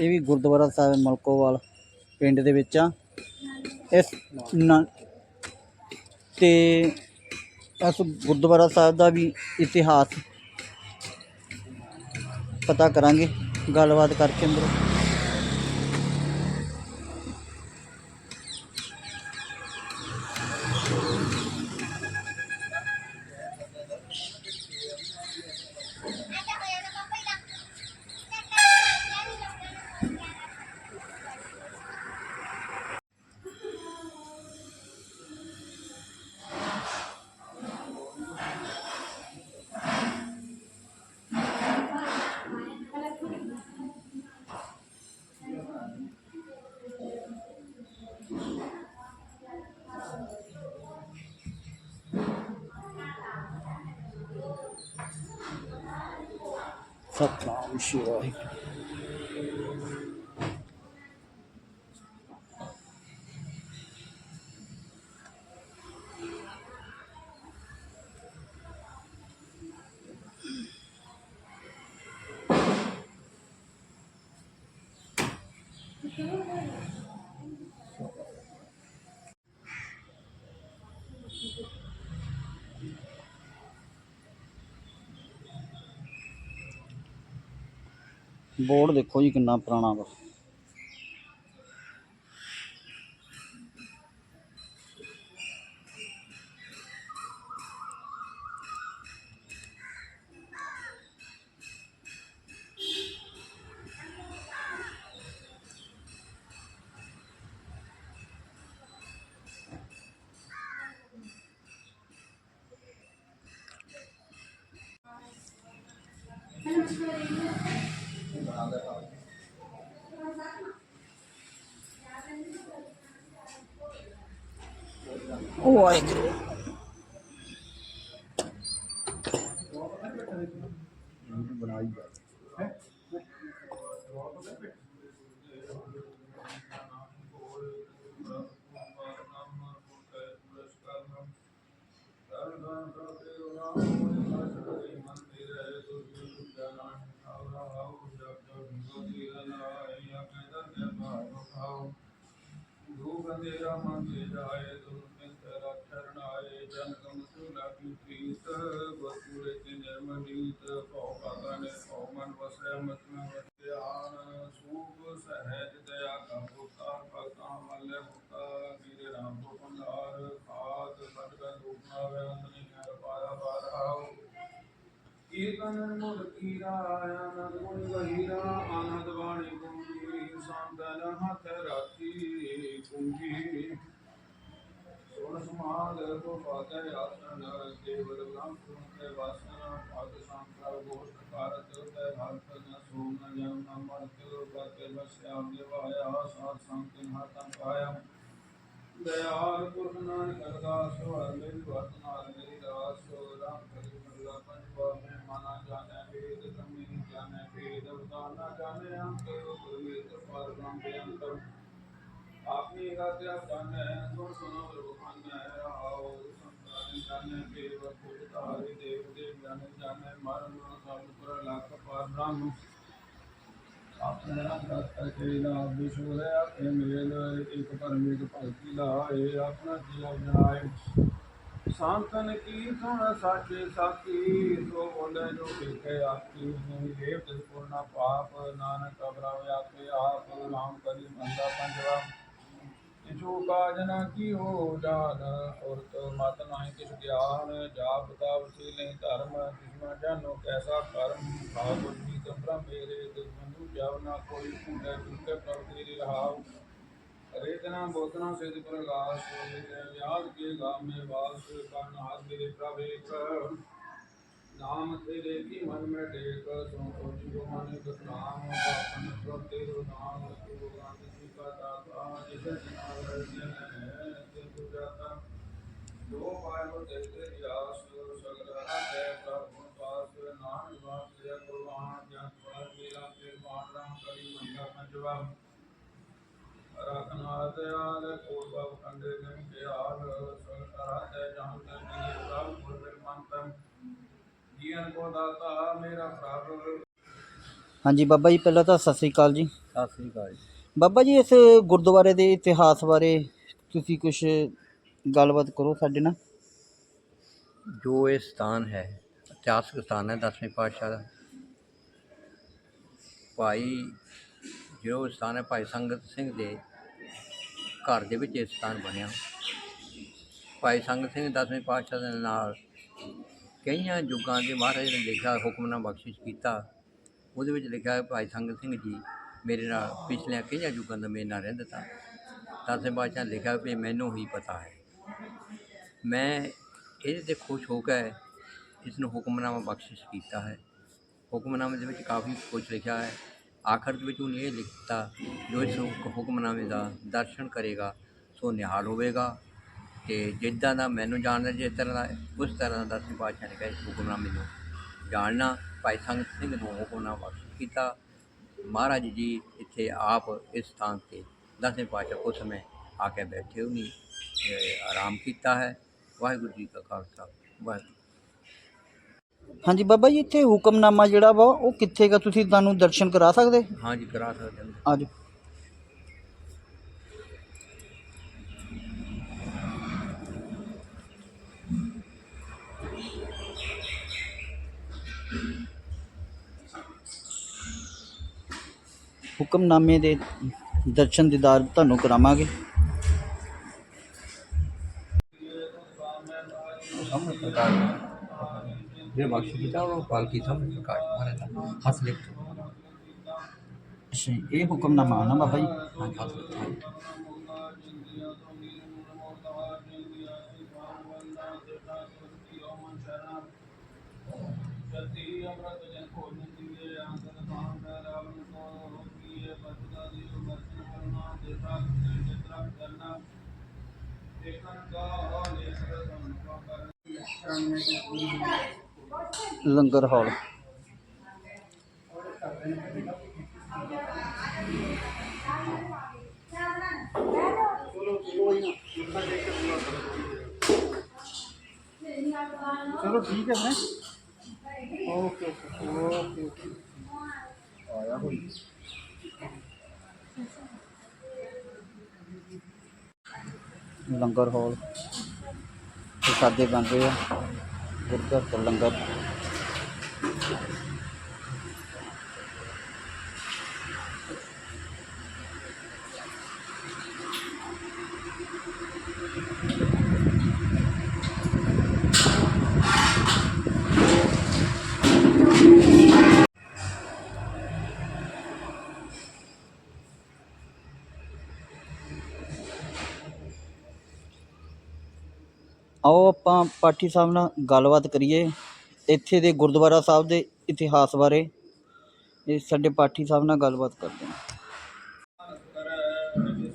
ਇਹ ਵੀ ਗੁਰਦੁਆਰਾ ਸਾਹਿਬ ਮਲਕੋਵਾਲ, ਪਿੰਡ ਦੇ ਵਿੱਚ ਆ। ਇਸ ਨ- ਤੇ ਇਸ ਗੁਰਦੁਆਰਾ ਸਾਹਿਬ ਦਾ ਵੀ ਇਤਿਹਾਸ ਪਤਾ ਕਰਾਂਗੇ, ਗੱਲਬਾਤ ਕਰਕੇ ਅੰਦਰ। ਸਤਨਾਮ ਸ਼੍ਰੀ ਵਾਹਿਗੁਰੂ ਬੋਰਡ ਦੇਖੋ ਜੀ ਕਿੰਨਾ ਪੁਰਾਣਾ ਵਾ ਵਾਹਿਗੁਰੂ ਬਣਾਈ ਜਾ ਤੇਰਾ ਮਨ ਤੇ ਜਾਏ ਤੁਮ ਤੇਰਾ ਆਏ, ਜਨ ਕਮ ਸੁਲਾ ਕੀ ਪ੍ਰੀਤ ਬਸੂਰੇ ਤੇ ਨਿਰਮਲ ਭਉ ਭਾਗਾ ਨੇ ਭਉ ਮਨ ਵਸੈ ਮਤਨ ਵਸਿਆਨ ਸੂਪ, ਸਹਿਜ, ਦਇਆ ਕਾ ਪੁੱਤਾ ਭਗਤਾਂ ਮੱਲੇ ਮੁਕਤਾ ਵੀਰੇ ਰਾਮ ਕੋ ਪੰਡਾਰ ਖਾਦ ਬਦਗਾ ਰੂਪਨਾ ਵੇ ਅੰਤਨੀ ਕਰ ਪਾਇਆ ਬਾਰਾਉ। ਕੀਰਤਨ ਮੁਰ ਕੀਰਾ, ਆਨੰਦ ਗੁਣ ਗਹੀਰਾ ਆਨੰਦ ਬਾਣੀ ਗੁੰਗੀ ਸੰਤਨ ਹੱਥ ਰਾਖੀ ਸਮਾਲ ਕੋ ਪਾਤੇ ਆਸਨ ਕੇਵਲ ਬ੍ਰਹਮ ਤੇ ਵਾਸਨ ਭਾਗ ਸੰਕਾਰ ਗੋਸ਼ਟ ਕਾਰਤ ਤੇ ਭਗਤ ਨ ਸੋਮ ਨ ਜਮ ਨ ਮਰਤ ਬਤੇ ਬਸਿਆਮ ਨਿਵਾਇਆ ਸਾਧ ਸੰਤਨ ਹਤੰ ਪਾਇਆ ਦਇਆਲ ਪੁਰਖ ਨਾਨਕ ਅਰਦਾਸ ਹਰ ਮੇਰੀ ਵਰਤਨਾਲ ਮੇਰੀ ਰਾਸ ਰਾਮ ਕਰੀ ਮੱਲਾ ਪੰਜਵਾ ਮੈਂ ਮਨਾ ਜਾਣੈ ਵੇਦ ਕਮੀ ਜਾਣੈ ਵੇਦ ਉਦਾਨਾ ਜਾਣੈ ਅੰਤ ਗੁਰਮੀਤ ਪਰ ਬ੍ਰਹਮ ਅੰਤਰ ਆਪਣੀ ਰਾਤਿਆ ਜਾਣੈ ਸੁਣ ਸੁਨੋ ਰੂਪਾਨੈ ਆਓ ਸੰਤਾਨ ਜਾਣੈ ਦੇਵ ਕੁਲ ਧਾਰੀ ਦੇਵ ਦੇਵ ਜਾਣੈ ਜਾਣੈ, ਮਰਨ ਸਭ ਪੁਰ ਲੱਖ ਪਰ ਬ੍ਰਹਮ ਆਪਣੇ ਰੰਗ ਰਤ ਕੇ ਲਾ ਵਿਸ਼ਵ ਹੈ ਆਪੇ ਮੇਲ ਇੱਕ ਪਰਮੇਕ ਭਗਤੀ ਲਾਏ ਆਪਣਾ ਜੀਵ ਜਨਾਏ ਸੰਤਨ ਕੀ ਸੁਣ ਸਾਚੇ ਸਾਖੀ, ਸੋ ਬੋਲੇ ਜੋ ਵਿਖੇ ਆਖੀ, ਨਹੀਂ ਦੇਵ ਤਿਸ ਪੁਰਨਾ ਪਾਪ, ਨਾਨਕ ਅਬਰਾਵ ਆਪੇ ਆਪ, ਨਾਮ ਕਰੀ ਮੰਦਾ ਪੰਜਵਾ। ਕਿਛੂ ਕਾਜ ਨਾ ਕੀ ਜਾਨ? ਸੁਰਤ ਮਤ ਨਾਹੀ ਕਿਛ ਗਿਆਨ, ਜਾਪ ਤਾਪ ਸੀ ਧਰਮ ਕਿਸਮਾ ਜਾਨੋ ਕੈਸਾ ਕਰਮ, ਭਾਵ ਜੀ ਤੰਬਰਾ ਮੇਰੇ ਦਿਲ ਜਬ ਨਾ ਕੋਈ ਕੂਟੇ ਕੂਟੇ ਪ੍ਰਭ ਤੇਰੀ ਰਹਾਉ ਰੇਤਨਾ ਬੋਤਨਾ ਸਿਧ ਪ੍ਰਗਾਸ ਯਾਦ ਕੇ ਗਾਮੇ ਵਾਸ ਕਰਨ ਹਾਥ ਮੇਰੇ ਪ੍ਰਭ ਏਕ। ਨਾਮ ਤੇਰੇ ਕੀ ਮਨ ਮੈਂ ਟੇਕ, ਸੋ ਸੋਚੀ ਜੋ ਮਨ ਨਾਮ ਰਖਨਾਥ ਆਦ ਕੋਟ ਬਾਬ ਕੰਡੇ ਨਿਮ ਕੇ ਆਲ ਸਗਲ ਕਰਾ ਤੇ ਜਾਨ ਤੇ ਜੀ ਪ੍ਰਭ ਗੁਰ ਬਿਨ ਮੰਤਮ ਜੀਵਨ ਕੋ ਦਾਤਾ ਮੇਰਾ ਪ੍ਰਭ। ਹਾਂਜੀ ਬਾਬਾ ਜੀ ਪਹਿਲਾਂ ਤਾਂ ਸਤਿ ਸ੍ਰੀ ਅਕਾਲ ਜੀ। ਸਤਿ ਸ੍ਰੀ ਅਕਾਲ ਜੀ। ਬਾਬਾ ਜੀ ਇਸ ਗੁਰਦੁਆਰੇ ਦੇ ਇਤਿਹਾਸ ਬਾਰੇ ਤੁਸੀਂ ਕੁਝ ਗੱਲਬਾਤ ਕਰੋ ਸਾਡੇ ਨਾਲ। ਜੋ ਇਹ ਸਥਾਨ ਹੈ ਇਤਿਹਾਸਕ ਸਥਾਨ ਹੈ ਦਸਵੇਂ ਪਾਤਸ਼ਾਹ ਦਾ। ਭਾਈ ਜੋ ਸਥਾਨ ਹੈ ਭਾਈ ਸੰਗਤ ਸਿੰਘ ਦੇ ਘਰ ਦੇ ਵਿੱਚ ਇਹ ਸਥਾਨ ਬਣਿਆ। ਭਾਈ ਸੰਗਤ ਸਿੰਘ ਦਸਵੇਂ ਪਾਤਸ਼ਾਹ ਦੇ ਨਾਲ ਕਈਆਂ ਯੁੱਗਾਂ ਦੇ ਮਹਾਰਾਜ ਨੇ ਲਿਖਿਆ, ਹੁਕਮਨਾਮਾ ਬਖਸ਼ਿਸ਼ ਕੀਤਾ। ਉਹਦੇ ਵਿੱਚ ਲਿਖਿਆ ਹੈ, ਭਾਈ ਸੰਗਤ ਸਿੰਘ ਜੀ ਮੇਰੇ ਨਾਲ ਪਿਛਲੇ ਕਈਆਂ ਯੁੱਗਾਂ ਦਾ ਮੇਰੇ ਨਾਲ ਰਹਿੰਦਾ ਤਾ ਦਸਵੇਂ ਪਾਤਸ਼ਾਹ ਲਿਖਿਆ ਵੀ ਮੈਨੂੰ ਹੀ ਪਤਾ ਹੈ। ਮੈਂ ਇਹਦੇ ਤੇ ਖੁਸ਼ ਹੋ ਕੇ ਇਸ ਨੂੰ ਹੁਕਮਨਾਮਾ ਬਖਸ਼ਿਸ਼ ਕੀਤਾ ਹੈ। ਹੁਕਮਨਾਮੇ ਦੇ ਵਿੱਚ ਕਾਫੀ ਕੁਝ ਲਿਖਿਆ ਹੈ। ਆਖਰ ਦੇ ਵਿੱਚ ਉਹਨੇ ਇਹ ਲਿਖਤਾ, ਜੋ ਇਸ ਹੁਕਮਨਾਮੇ ਦਾ ਦਰਸ਼ਨ ਕਰੇਗਾ, ਸੋ ਨਿਹਾਲ ਹੋਵੇਗਾ। ਤੇ ਜਿੱਦਾਂ ਦਾ ਮੈਨੂੰ ਜਾਣਦਾ, ਜਿਸ ਤਰ੍ਹਾਂ ਦਾ, ਉਸ ਤਰ੍ਹਾਂ ਦਾ ਦਸਵੇਂ ਪਾਤਸ਼ਾਹ ਨੇ ਕਿਹਾ ਇਸ ਹੁਕਮਨਾਮੇ ਨੂੰ ਜਾਣਨਾ। ਭਾਈ ਸੰਗਤ ਸਿੰਘ ਨੂੰ ਹੁਕਮਨਾਮਾ ਕੀਤਾ। ਮਹਾਰਾਜ ਜੀ ਇੱਥੇ ਆਪ ਇਸ ਸਥਾਨ ਤੇ ਦਸਵੇਂ ਪਾਤਸ਼ਾਹ ਉਸ ਸਮੇਂ ਆ ਕੇ ਬੈਠੇ ਉਹਨੀ ਆਰਾਮ ਕੀਤਾ ਹੈ। ਵਾਹਿਗੁਰੂ ਜੀ ਕਾ ਖਾਲਸਾ, ਵਾਹਿਗੁਰੂ ਹਾਂਜੀ ਬਾਬਾ ਜੀ ਇੱਥੇ ਹੁਕਮਨਾਮਾ ਜਿਹੜਾ ਵਾ ਉਹ ਕਿੱਥੇ ਗਾ? ਤੁਸੀਂ ਤੁਹਾਨੂੰ ਦਰਸ਼ਨ ਕਰਾ ਸਕਦੇ? ਹਾਂਜੀ ਕਰਾ ਸਕਦੇ ਹਾਂ। ਆਜੋ ਹੁਕਮਨਾਮੇ ਦੇ ਦਰਸ਼ਨ ਦੀਦਾਰ ਤੁਹਾਨੂੰ ਕਰਾਵਾਂਗੇ। ਜੇ ਬਖਸ਼ ਕੀਤਾ ਉਹ ਪਾਲਕੀ ਸਾਹਮਣੇ ਪ੍ਰਕਾਸ਼ ਮਹਾਰਾਜ ਦਾ ਹੱਥ ਲਿਖ ਅੱਛਾ ਜੀ, ਇਹ ਹੁਕਮਨਾਮਾ ਆ ਨਾ ਬਾਬਾ ਜੀ ਹਾਂਜੀ ਹੱਥ ਲਿਖ ਲੰਗਰ ਹਾਲ। ਚਲੋ ਠੀਕ ਹੈ ਮੈਂ ਓਕੇ ਓਕੇ ਓਕੇ ਆਇਆ ਹੋਈ ਲੰਗਰ ਹਾਲ। ਪ੍ਰਸਾਦੇ ਬਣਦੇ ਆ। ਗੁਰਦੁਆਰਾ ਲੰਗਰ। ਆਓ ਆਪਾਂ ਪਾਠੀ ਸਾਹਿਬ ਨਾਲ ਗੱਲਬਾਤ ਕਰੀਏ ਇੱਥੇ ਦੇ ਗੁਰਦੁਆਰਾ ਸਾਹਿਬ ਦੇ ਇਤਿਹਾਸ ਬਾਰੇ। ਇਹ ਸਾਡੇ ਪਾਠੀ ਸਾਹਿਬ ਨਾਲ ਗੱਲਬਾਤ ਕਰਦੇ ਹਾਂ। ਕਰੈ ਜਿਸ